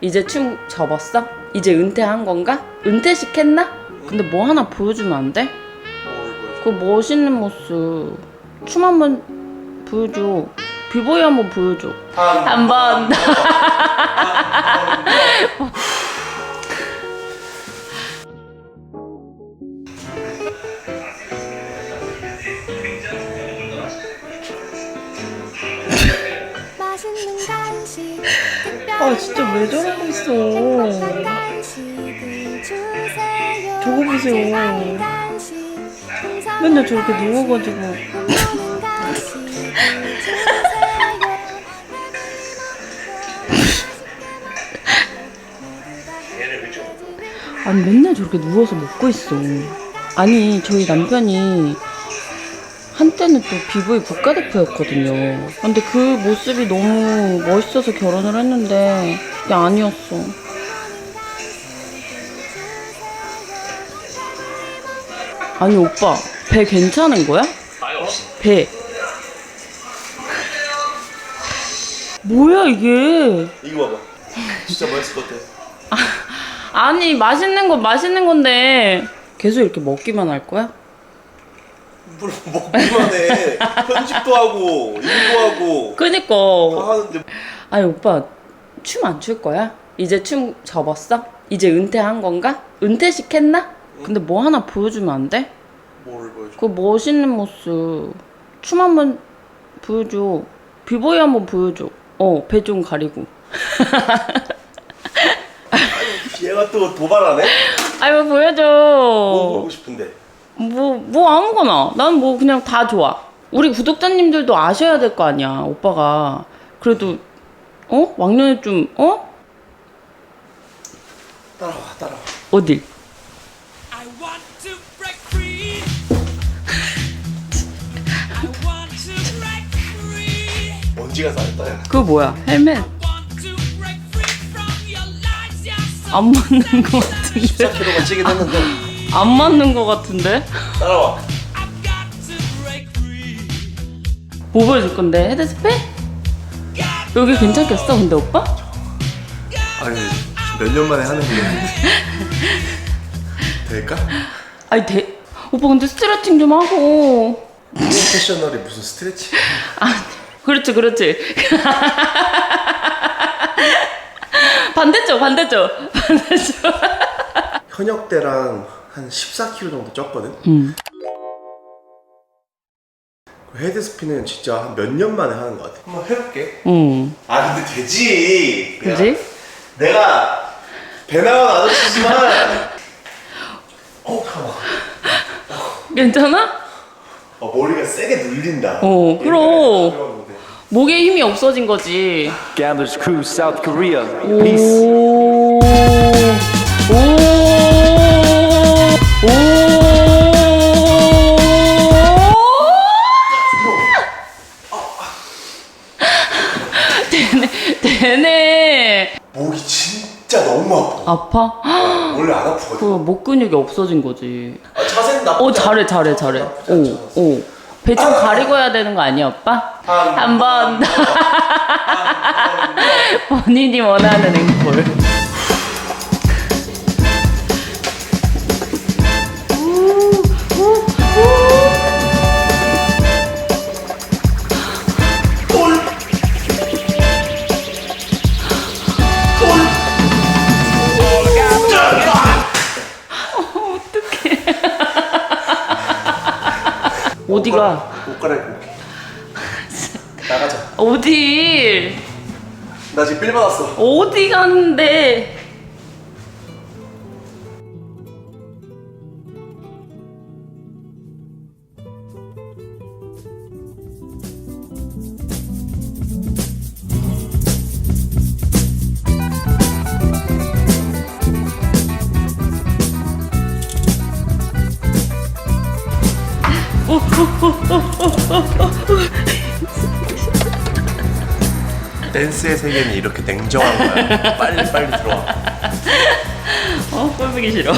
이제 춤 접었어? 이제 은퇴한 건가? 은퇴식 했나? 근데 뭐 하나 보여주면 안 돼? 그 멋있는 모습 춤 한번 보여줘 비보이 한번 보여줘 한번 맛 왜 저러고 있어? 저거 보세요. 맨날 저렇게 누워가지고. 아니 맨날 저렇게 누워서 먹고 있어. 아니 저희 남편이 한때는 또 비보이 국가대표였거든요. 근데 그 모습이 너무 멋있어서 결혼을 했는데 그게 아니었어 아니 오빠 배 괜찮은 거야? 배 뭐야 이게 이거 봐봐. 진짜 맛있을 것 같아. 아니 맛있는 건 맛있는 건데 계속 이렇게 먹기만 할 거야? 뭘 먹기만 해. 편집도 하고, 일도 하고, 그니까 다 하는데. 아니 오빠 춤 안 출 거야? 이제 춤 접었어? 이제 은퇴한 건가? 은퇴식 했나? 근데 뭐 하나 보여주면 안 돼? 뭘 보여줘? 그 멋있는 모습 춤 한번 보여줘 비보이 한번 보여줘 어배 좀 가리고 얘가 또 도발하네? 아이 뭐뭐 보여줘 보고 싶은데. 뭐, 뭐 아무거나. 난 뭐 그냥 다 좋아. 우리 구독자님들도 아셔야 될 거 아니야, 오빠가. 그래도, 어? 왕년에 좀, 어? 따라와, 따라와. 어딜? 먼지가 쌓였다, 야. 그거 뭐야? 헬멧? 안 맞는 거 같은데? 14kg가 찌긴 했는데. 안 맞는 거 같은데? 따라와. 뭐 보여줄 건데? 헤드스페? 여기 괜찮겠어, 근데 오빠? 아니, 몇 년 만에 하는 게. 될까? 아니, 대, 오빠 근데 스트레칭 좀 하고. 프로페셔널이 무슨 스트레치? 아, 그렇지, 그렇지. 반대쪽, 반대쪽, 반대쪽. 현역 때랑 한 14kg 정도 쪘거든? 응. 그 헤드스핀은 진짜 한 몇 년 만에 하는 것 같아. 한번 해볼게. 응. 아, 근데 되지. 그지? 내가 배 나간 아저씨지만 어 잠깐만 괜찮아? 어, 머리가 세게 눌린다 어, 그럼. 옛날에. 목에 힘이 없어진 거지. Gamblers Crew, South Korea. Peace. 오. 오. 아파? 원래 안 아프거든 그 목 근육이 없어진 거지. 아, 자세는 나쁘지 오 잘해 않아. 잘해 잘해. 나쁘지 오 않잖아. 오. 배 좀 가리고 해야 되는 거 아니야 오빠? 한한 번. 본인이 원하는 앵콜. 어디가? 옷 갈아입고 나가자 어디? 나 지금 빌 받았어 어디 가는데? 댄스의 세계는 이렇게 냉정한 거야 빨리 빨리 들어와 어, 꼴보기 싫어.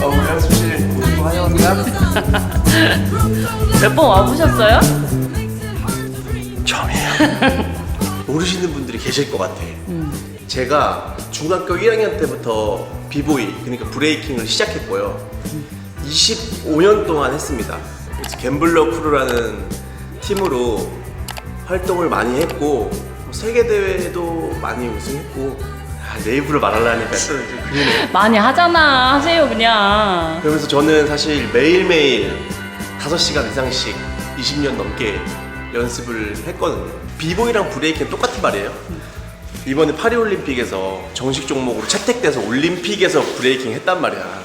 어 우리 연습실 오시고 환영합니다 몇 번 와보셨어요? 처음이에요. 모르시는 분들이 계실 것 같아. 제가 중학교 1학년 때부터 비보이, 그러니까 브레이킹을 시작했고요. 25년 동안 했습니다. 갬블러 크루라는 팀으로 활동을 많이 했고 뭐 세계 대회도 많이 우승했고 아, 내 입으로 말하려니까 또 그러네. 많이 하잖아. 하세요, 그냥. 그러면서 저는 사실 매일매일 5시간 이상씩 20년 넘게 연습을 했거든요. 비보이랑 브레이크는 똑같은 말이에요. 이번에 파리올림픽에서 정식 종목으로 채택돼서 올림픽에서 브레이킹 했단 말이야.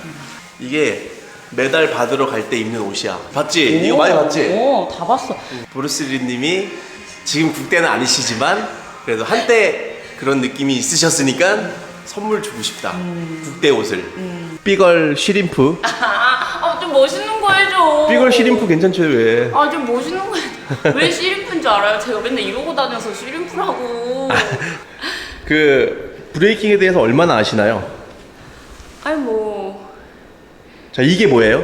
이게 메달 받으러 갈 때 입는 옷이야. 봤지? 이거 많이 봤지? 오, 다 봤어. 브루스리 님이 지금 국대는 아니시지만 그래도 한때 그런 느낌이 있으셨으니까 선물 주고 싶다. 국대 옷을. 삐걸 시림프. 아, 좀 멋있는 거 해줘. 삐걸 시림프 괜찮죠 왜? 아, 좀 멋있는 거 해줘. 왜 씨름프인 줄 알아요? 제가 맨날 이러고 다녀서 씨름프라고. 그 브레이킹에 대해서 얼마나 아시나요? 아니, 뭐. 자 이게 뭐예요?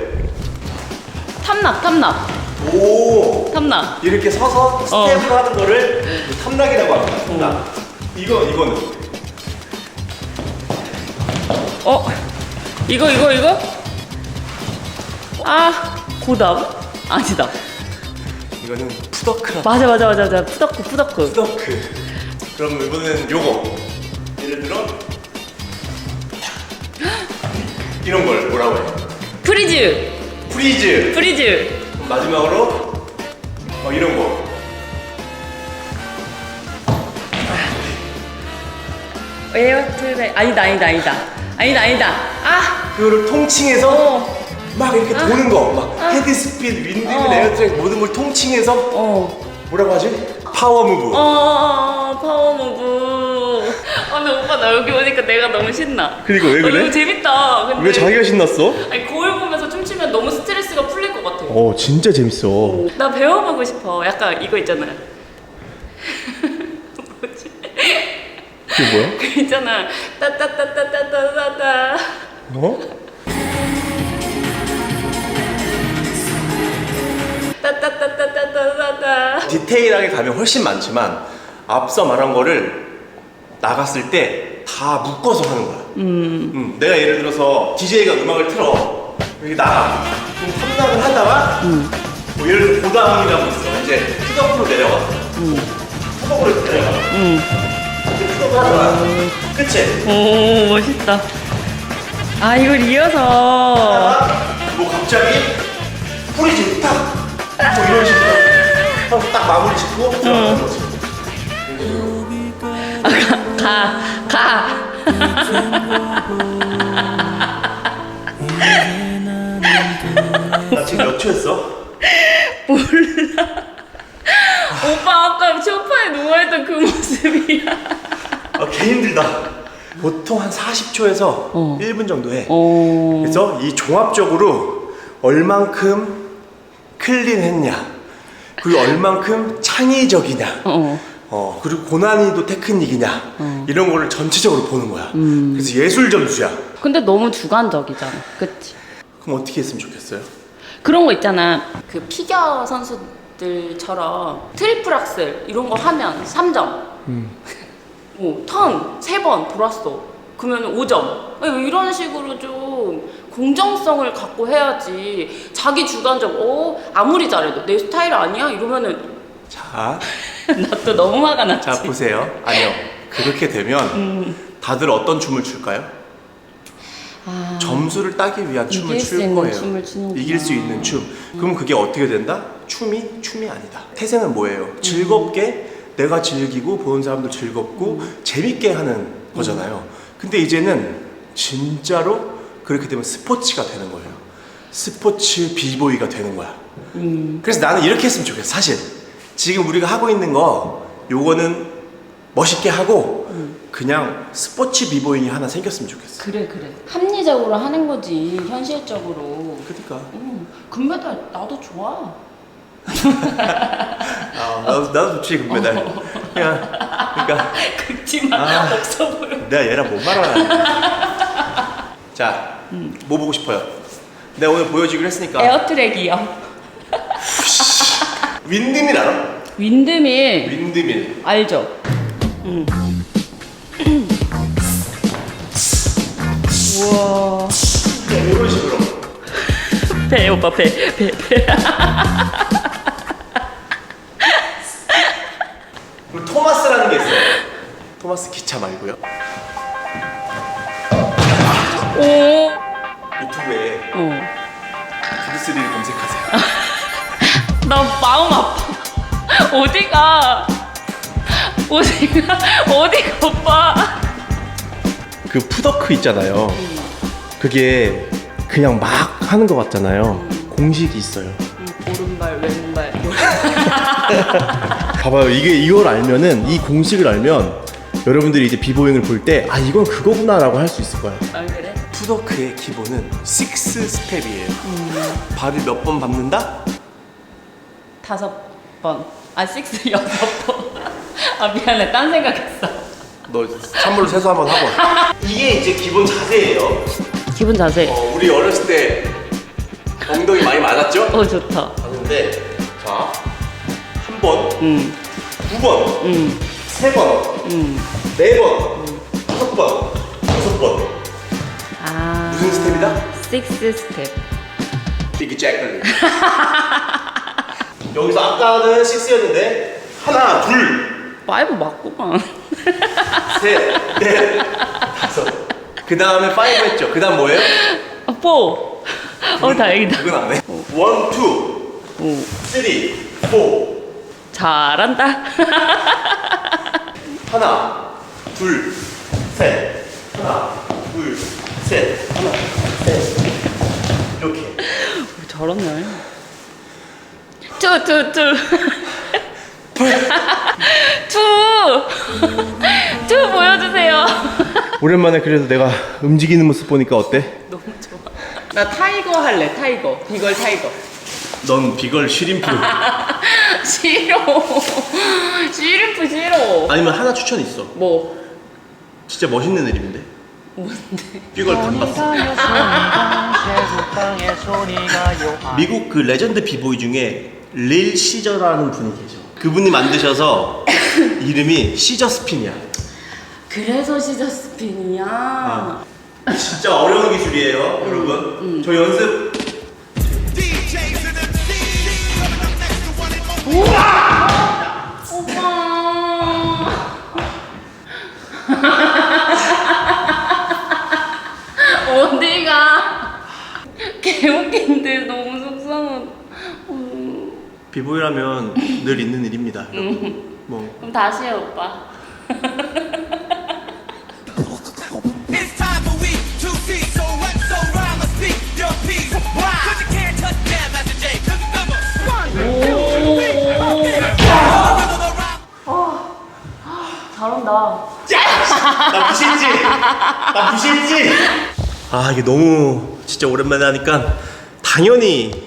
탐락, 탐락. 오 탐락. 이렇게 서서 스텝을 하는 거를 탐락이라고 합니다. 탐락. 이거 이거는 어? 이거, 이거, 이거? 아, 고담? 아니다. 이거는 푸더크라. 맞아, 맞아, 맞아, 맞아. 푸더크, 푸더크. 푸더크. 그럼 이번에는 요거. 예를 들어 이런 걸 뭐라고 해요? 프리즈! 프리즈. 프리즈! 마지막으로 어, 이런 거. 에어트랙. 아니다, 아니다, 아니다. 아니다, 아니다. 아! 그거를 통칭해서 어. 막 이렇게 도는 거, 막 헤드 스피드, 윈드밀, 어. 에어트랙 모든 걸 통칭해서 어. 뭐라고 하지? 파워 무브. 어, 파워 무브. 아, 근데 오빠 나 여기 오니까 내가 너무 신나. 그러니까 왜 어, 그래? 이거 재밌다. 근데 왜 자기가 신났어? 아니 거 어, 진짜 재밌어. 나 배워보고 싶어. 약간 이거 있잖아. 뭐지? 그게 뭐야? 그 있잖아. 따따따따따따따. 어? 따따따따따따따. 디테일하게 가면 훨씬 많지만 앞서 말한 거를 나갔을 때 다 묶어서 하는 거야. 음. 내가 예를 들어서 DJ가 음악을 틀어 여기 나가. 그럼 탐락을 하다가 뭐 예를 들어 고담이라고 있어. 이제 푸덕으로 내려가. 푸덕으로 내려가. 이제 푸덕을 하다가 끝이. 오, 멋있다. 아, 이걸 이어서. 하다가 뭐 갑자기 프리즈 탁! 뭐 이런 식으로 하고 딱 마무리 짓고 들어가는 거지. 가, 가. 나 몇 초했어? 오빠 아까 소파에 누워있던 그 모습이야. 아, 개 힘들다. 보통 한 40초에서 어. 1분 정도 해. 어. 그래서 이 종합적으로 얼만큼 클린했냐, 그리고 얼만큼 창의적이냐, 어. 어, 그리고 고난이도 테크닉이냐, 이런 거를 전체적으로 보는 거야. 그래서 예술 점수야. 근데 너무 주관적이잖아. 그치? 그럼 어떻게 했으면 좋겠어요? 그런 거 있잖아. 그 피겨 선수들처럼 트리플 악셀 이런 거 하면 3점. 뭐, 턴, 세번 돌았어. 그러면 5점. 이런 식으로 좀 공정성을 갖고 해야지. 자기 주관적, 어, 아무리 잘해도 내 스타일 아니야? 이러면은 자, 나 또 너무 화가 났지. 자 보세요. 아니요. 그렇게 되면 다들 어떤 춤을 출까요? 아, 점수를 따기 위한 춤을 이길 수출 있는 거예요. 춤을 추는구나. 이길 수 있는 춤. 그럼 그게 어떻게 된다? 춤이 춤이 아니다. 태생은 뭐예요? 즐겁게 내가 즐기고 보는 사람도 즐겁고 재밌게 하는 거잖아요. 근데 이제는 진짜로 그렇게 되면 스포츠가 되는 거예요. 스포츠 비보이가 되는 거야. 그래서 나는 이렇게 했으면 좋겠어. 사실 지금 우리가 하고 있는 거 요거는 멋있게 하고 그냥 스포츠 비보이 하나 생겼으면 좋겠어. 그래, 그래. 합리적으로 하는 거지, 현실적으로. 그러니까. 음, 금메달 나도 좋아. 아, 나도, 나도 좋지 금메달. 그냥 그러니까 긁지만 아. 없어 보여. 내가 얘랑 뭔 말하나. 자, 뭐 보고 싶어요? 내가 오늘 보여주기로 했으니까 에어트랙이요. 윈드밀 알아? 윈드밀 윈드밀. 알죠? 응. 우와. 이런 식으로. 배 오빠 배 배, 배. 그리고 토마스라는 게 있어요. 토마스 기차 말고요. 오. 유튜브에 어. 브루스리를 검색하세요. 나 마음 아파. 어디가? 어디가? 어디가 오빠? 그 푸더크 있잖아요. 그게 그냥 막 하는 것 같잖아요. 공식이 있어요. 오른발 왼발. 봐봐요. 이게 이걸 알면은 이 공식을 알면 여러분들이 이제 비보잉을 볼 때 아 이건 그거구나라고 할 수 있을 거야. 아 그래? 푸더크의 기본은 6 스텝이에요. 발을 몇 번 밟는다? 다섯 번. 아 식스 여섯 번. 아 미안해. 딴 생각했어. 너 찬물로 세수 한번 하고. 이게 이제 기본 자세예요. 기분 자세. 어, 우리 어렸을 때 엉덩이 많이 맞았죠? 어 좋다. 맞는데 자, 한 번, 응. 두 번, 응. 세 번, 응. 네 번, 다섯 번, 여섯 번. 아. 무슨 스텝이다? 식스 스텝. 비기 잭클리. 여기서 아까는 6였는데 하나, 둘, 파이브 맞구만. 셋, 넷, 다섯. 그 다음에 5 했죠. 그 다음 뭐예요? 아, 포. 어 다행이다. 그건 안 해. 원, 투, 오. 쓰리, 포. 잘한다. 하나, 둘, 셋. 하나, 둘, 셋. 하나, 셋. 이렇게. 잘하네. 투, 투, 투. 투! 투 보여주세요. 오랜만에 그래도 내가 움직이는 모습 보니까 어때? 너무 좋아. 나 타이거 할래, 타이거. 비걸 타이거. 넌 비걸 쉬림프. 싫어. 시림프 싫어. 아니면 하나 추천 있어. 뭐, 진짜 멋있는 애림인데. 뭔데? 비걸 감봤어. 미국 그 레전드 비보이 중에 릴 시저라는 분이 계셔. 그분이 만드셔서 이름이 시저 스핀이야. 그래서 시저 스핀이야. 진짜 어려운 기술이에요, 여러분. 저 연습 next to one and more. 오빠. 어디가? 개웃긴데 너무 속상한. 음, 비보이라면 늘 있는 일입니다, 여러분. 뭐 그럼 다시 해 오빠. It's time for we to see. So what? So rhyme or speak your piece. Why? Cause you can't touch them, Master J. Cause it's number one. 잘한다. 나 무시했지? 아 이게 너무 진짜 오랜만에 하니까 당연히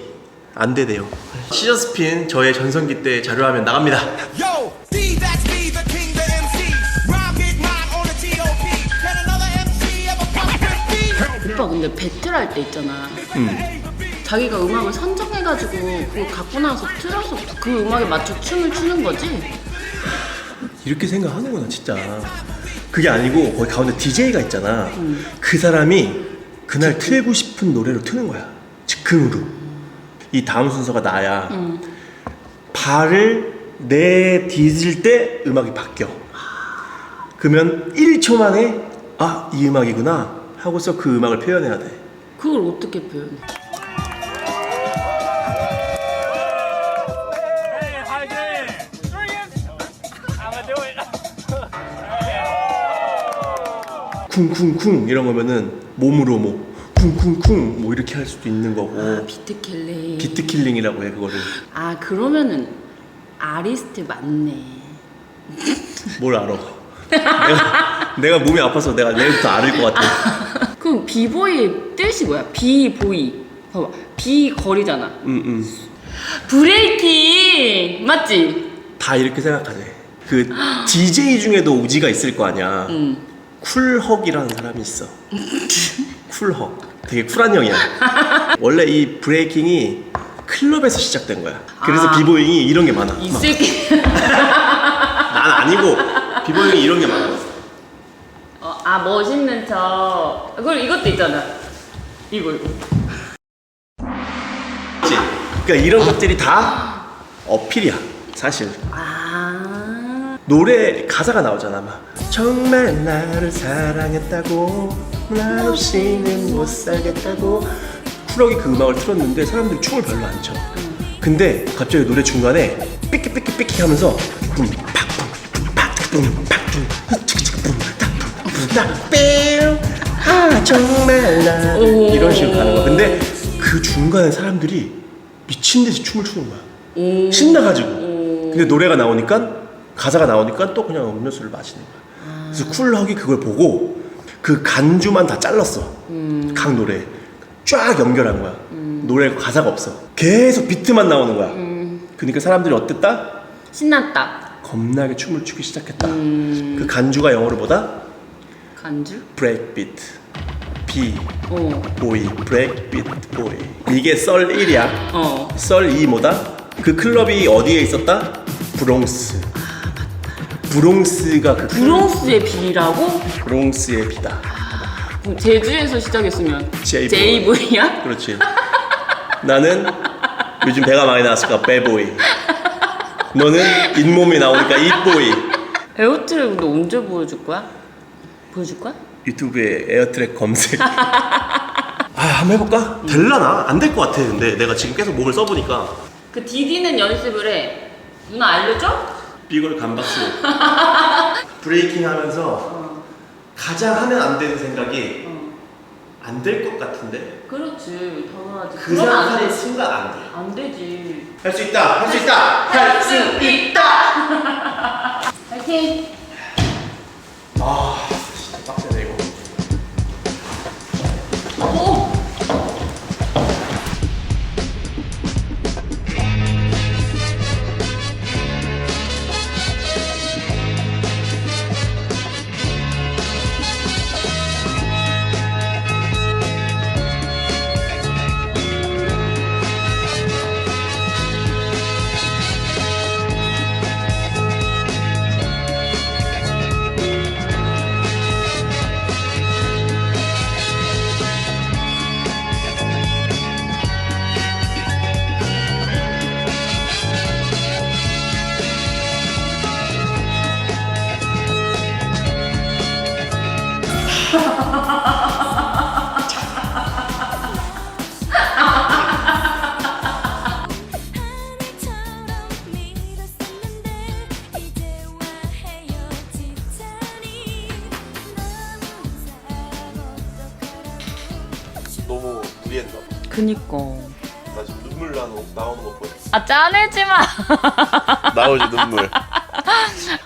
안 되네요. 시저 스핀 저의 전성기 때 자료화면 나갑니다. Yo, D, that's me, the king, the MC. Rhyme, get mine on the T.O.P. Can another MC ever fuck with me? 오빠 근데 배틀할 때 있잖아. 자기가 음악을 선정해가지고 그거 갖고 나서 틀어서 그 음악에 맞춰 춤을 추는 거지? 이렇게 생각하는구나 진짜. 그게 아니고 거기 가운데 DJ가 있잖아. 그 사람이 그날 틀고 싶은 노래로 트는 거야. 즉흥으로. 이 다음 순서가 나야. 발을 내 디딜 때 음악이 바뀌어. 그러면 1초 만에 아, 이 음악이구나 하고서 그 음악을 표현해야 돼. 그걸 어떻게 표현해? 쿵쿵쿵 이런 거면은 몸으로 뭐 쿵쿵쿵 뭐 이렇게 할 수도 있는 거고 아 비트 켈리. 비트 킬링이라고 해 그거를 아 그러면은 아리스트 맞네. 뭘 알아 내가, 내가 몸이 아파서 내가 내일부터 알을 것 같아 그럼 비보이 뜻이 뭐야? 비보이. 봐봐. 비 거리잖아. 응응 브레이킹 맞지? 다 이렇게 생각하지 그 DJ 중에도 우지가 있을 거 아니야 응. 쿨헉이라는 사람이 있어 쿨헉 되게 쿨한 형이야 원래 이 브레이킹이 클럽에서 시작된 거야 그래서 아. 비보잉이 이런 게 많아 이 새끼. 난 아니고 비보잉이 이런 게 많아. 어, 아 멋있는 척. 그리고 이것도 있잖아. 이거 이거. 그치? 그러니까 이런 것들이 다 어필이야 사실. 아. 노래 가사가 나오잖아 막 정말 나를 사랑했다고 나 없이는 못 살겠다고 쿨하게 그 음악을 틀었는데 사람들이 춤을 별로 안 춰. 근데 갑자기 노래 중간에 삐끼 삐끼 삐끼 하면서 아 정말 나 오. 이런 식으로 가는 거야. 근데 그 중간에 사람들이 미친 듯이 춤을 추는 거야. 오. 신나가지고. 근데 노래가 나오니까 가사가 나오니까 또 그냥 음료수를 마시는 거야. 그래서 쿨하게 그걸 보고 그 간주만 다 잘랐어. 각 노래 쫙 연결한 거야. 노래 가사가 없어. 계속 비트만 나오는 거야. 그러니까 사람들이 어땠다? 신났다. 겁나게 춤을 추기 시작했다. 그 간주가 영어로 뭐다? 간주? 브레이크 비트. B 어. 보이 브레이크 비트 보이. 이게 썰 1이야. 어. 썰 2 뭐다? 그 클럽이 어디에 있었다? 브롱스. 브롱스가 그 클- 브롱스의 비라고? 브롱스의 비다. 그럼 제주에서 시작했으면 JV. JV야? 그렇지. 나는 요즘 배가 많이 나왔으니까 배보이. 너는 잇몸이 나오니까 잇보이. 에어트랙 너 언제 보여줄 거야? 보여줄 거야? 유튜브에 에어트랙 검색. 아, 한번 해볼까? 될라나? 안 될 것 같아. 근데 내가 지금 계속 목을 써보니까 그 디디는 연습을 해. 누나 알려줘? 비걸 감박수. 브레이킹 하면서 가장 하면 안 되는 생각이 안될 것 같은데 그렇지 당연하지. 그 그러면 안 생각하는 되지. 순간 안 돼. 안 되지. 할 수 있다. 할 수 있다. 할 수 있다. 파이팅. 나오지 눈물.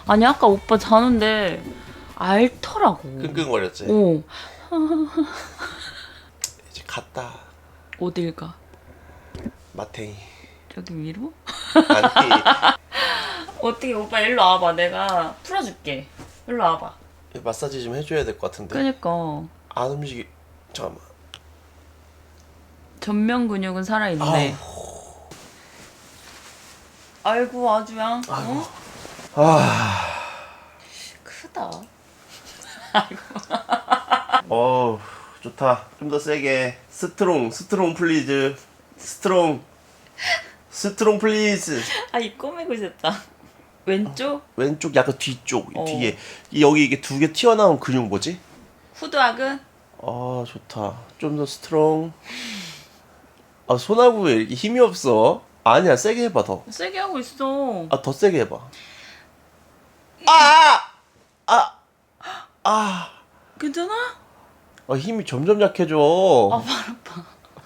아니 아까 오빠 자는데 알더라고. 끙끙거렸지. 어. 이제 갔다. 어딜 가? 마탱이. 저기 위로? 아니 어떻게 오빠 일로 와봐. 내가 풀어줄게. 일로 와봐. 마사지 좀 해줘야 될 것 같은데. 그니까 안 움직이. 잠깐만. 전면 근육은 살아있네. 아 이고 아주야. 어? 아. 크다. 어 좋다. 좀 더 세게. 스트롱 스트롱 플리즈. 스트롱. 스트롱 플리즈. 아이 꼬매고 있었다. 왼쪽 왼쪽 약간 뒤쪽 어. 뒤에 이- 여기 이게 두 개 튀어나온 근육 뭐지? 후드학은 아 좋다. 좀 더 스트롱. 아 손하고 왜 이렇게 힘이 없어? 아니야 세게 해봐 더. 세게 하고 있어. 아 더 세게 해봐. 아! 아! 아! 괜찮아? 아 힘이 점점 약해져. 아 발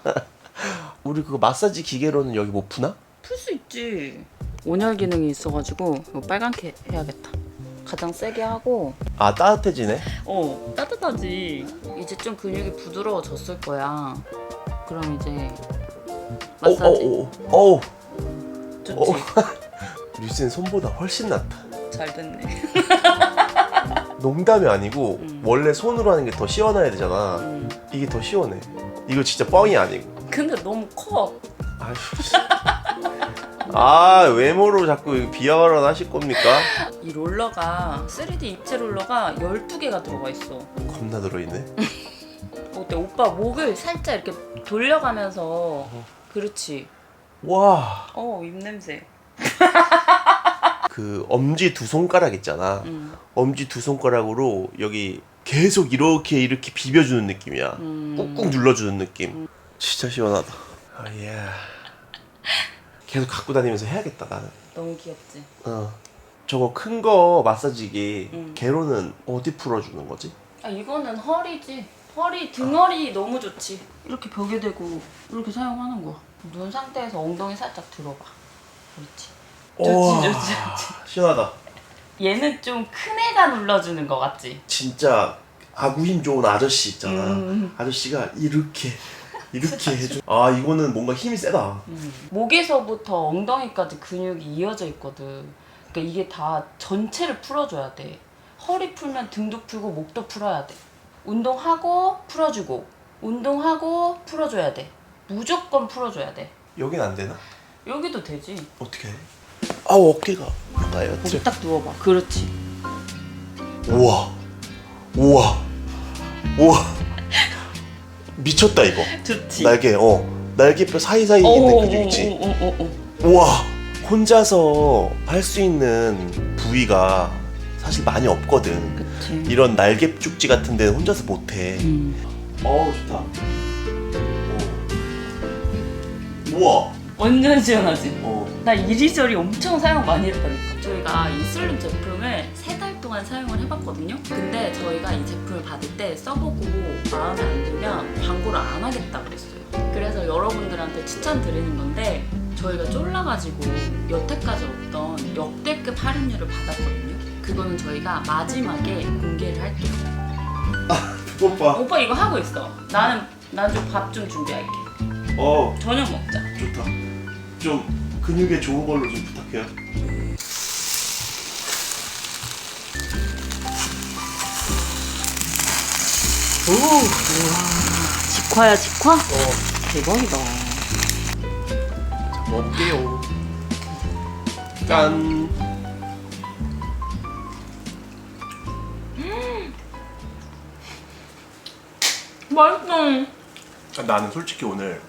아파. 우리 그거 마사지 기계로는 여기 못 푸나? 풀 수 있지. 온열 기능이 있어가지고 이거 빨갛게 해야겠다. 가장 세게 하고 아 따뜻해지네. 어 따뜻하지. 이제 좀 근육이 부드러워졌을 거야. 그럼 이제 마사지 어어어 어, 어, 좋지. 어. 류진 손보다 훨씬 낫다. 잘 됐네. 농담이 아니고 음. 원래 손으로 하는 게 더 시원해야 되잖아. 음. 이게 더 시원해. 이거 진짜 뻥이 아니고. 근데 너무 커. 아휴. 씨. 아 외모로 자꾸 비하를 하실 겁니까? 이 롤러가 3D 입체 롤러가 12개가 들어가 있어. 겁나 들어있네. 어때? 오빠 목을 살짝 이렇게 돌려가면서 그렇지. 와. 어, 입냄새. 그 엄지 두 손가락 있잖아. 음. 엄지 두 손가락으로 여기 계속 이렇게 이렇게 비벼주는 느낌이야. 음. 꾹꾹 눌러주는 느낌. 진짜 시원하다. 아 예. 계속 갖고 다니면서 해야겠다 나는. 너무 귀엽지? 어. 저거 큰 거 마사지기 음. 개로는 어디 풀어주는 거지? 아, 이거는 허리지. 허리, 등허리 너무 좋지. 이렇게 벽에 대고 이렇게 사용하는 거야. 눈 상태에서 엉덩이 살짝 들어봐. 그렇지. 좋지, 좋지, 좋지. 시원하다. 얘는 좀 큰 애가 눌러주는 거 같지? 진짜 아구 힘 좋은 아저씨 있잖아. 음. 아저씨가 이렇게 이렇게 해줘. 아 이거는 뭔가 힘이 세다. 목에서부터 엉덩이까지 근육이 이어져 있거든. 그러니까 이게 다 전체를 풀어줘야 돼. 허리 풀면 등도 풀고 목도 풀어야 돼. 운동하고 풀어주고, 운동하고 풀어줘야 돼. 무조건 풀어줘야 돼. 여긴 안 되나? 여기도 되지. 어떻게 해? 아 어깨가 가요. 거기 딱 누워봐. 그렇지. 우와 우와 우와 미쳤다 이거. 좋지. 날개 어 날개뼈 사이사이 있는 근육 있지. 오오오오오. 우와 혼자서 할 수 있는 부위가 사실 많이 없거든. 그치. 이런 날개 쭉지 같은 데는 혼자서 못해. 음. 어우 좋다. 오. 우와. 완전 시원하지? 어. 나 이리저리 엄청 사용 많이 했다니까. 저희가 이슬림 제품을 세 달 동안 사용을 해봤거든요. 근데 저희가 이 제품을 받을 때 써보고 마음에 안 들면 광고를 안 하겠다 그랬어요. 그래서 여러분들한테 추천드리는 건데 저희가 쫄라가지고 여태까지 없던 역대급 할인율을 받았거든요. 그거는 저희가 마지막에 공개를 할게요. 오빠. 오빠 이거 하고 있어. 나는 난 좀 밥 좀 준비할게. 어 저녁 먹자. 좋다. 좀 근육에 좋은 걸로 좀 부탁해요. 오, 우와. 직화야 직화? 대박이다. 먹게요. 짠. 맛있어. 아, 나는 솔직히 오늘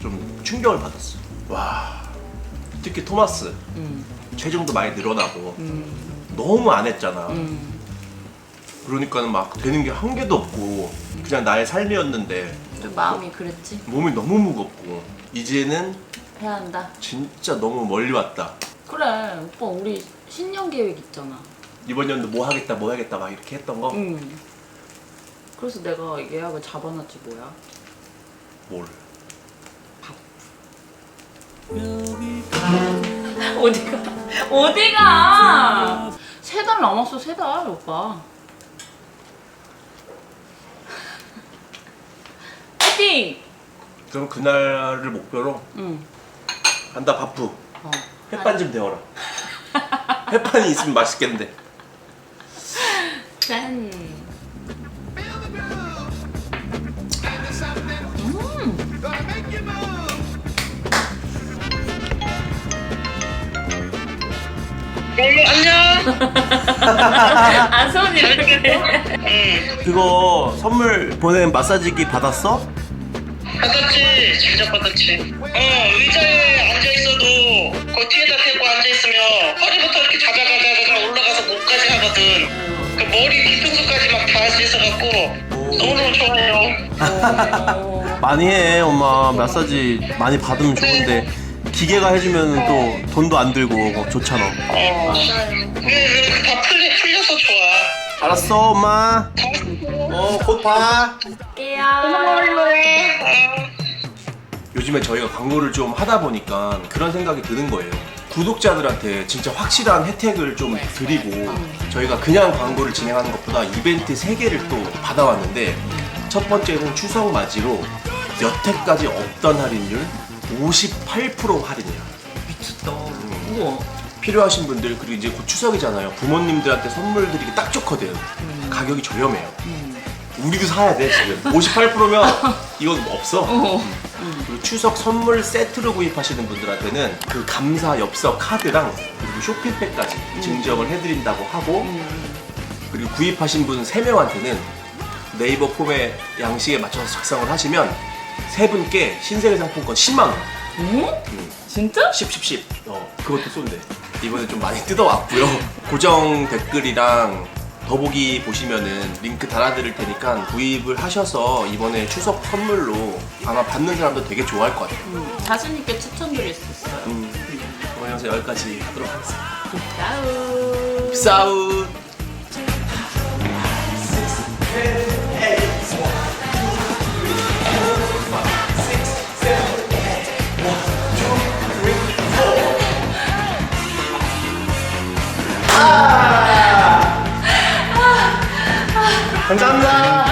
좀 충격을 받았어. 와. 특히 토마스 음, 체중도 많이 늘어나고 음, 너무 안 했잖아. 음. 그러니까는 막 되는 게 한 개도 없고 그냥 나의 삶이었는데 좀 마음이 그랬지. 몸이 너무 무겁고 이제는 해야 한다. 진짜 너무 멀리 왔다. 그래, 오빠 우리 신년 계획 있잖아. 이번 연도 뭐 하겠다 뭐 하겠다 막 이렇게 했던 거 응. 그래서 내가 예약을 잡아놨지 뭐야. 뭘? 어디가? 어디가? 세 달 남았어, 세 달, 오빠. 파이팅! 그럼 그날을 목표로 응. 한다 바프 어. 햇반 좀 데워라. 햇반이 있으면 맛있겠는데. 안 손이 이렇게. 그거 선물 보낸 마사지기 받았어? 받았지 진짜 받았지 어 의자에 앉아있어도 그 뒤에다 대고 앉아있으면 허리부터 이렇게 자자자자자 올라가서 목까지 하거든. 그 머리 뒤통수까지 막 다 할 수 있어갖고 너무너무 좋아요. 많이 해 엄마. 마사지 많이 받으면 좋은데 기계가 해주면 또 돈도 안 들고 좋잖아. 어. 풀려서 좋아 알았어 엄마 어곧봐 요즘에 저희가 광고를 좀 하다 보니까 그런 생각이 드는 거예요 구독자들한테 진짜 확실한 혜택을 좀 드리고 저희가 그냥 광고를 진행하는 것보다 이벤트 3개를 또 받아왔는데 첫 번째는 추석 맞이로 여태까지 없던 할인율 58% 할인이야 미쳤다. 우와. 필요하신 분들 그리고 이제 곧 추석이잖아요. 부모님들한테 선물 드리기 딱 좋거든. 가격이 저렴해요. 우리도 사야 돼 지금. 58%면 이건 없어. 어. 그리고 추석 선물 세트로 구입하시는 분들한테는 그 감사 엽서 카드랑 그리고 쇼핑백까지 증정을 해드린다고 하고 그리고 구입하신 분 3명한테는 네이버 폼의 양식에 맞춰서 작성을 하시면 세 분께 신세계 상품권 10만 원 응? 진짜? 10, 10, 10. 어, 그것도 쏜대. 이번에 좀 많이 뜯어왔고요. 고정 댓글이랑 더보기 보시면은 링크 달아드릴 테니까 구입을 하셔서 이번에 추석 선물로 아마 받는 사람도 되게 좋아할 것 같아요. 자신 있게 추천드릴 수 있어요. 음, 이번 영상 여기까지 하도록 하겠습니다. 짜우. 싸우. 감사합니다.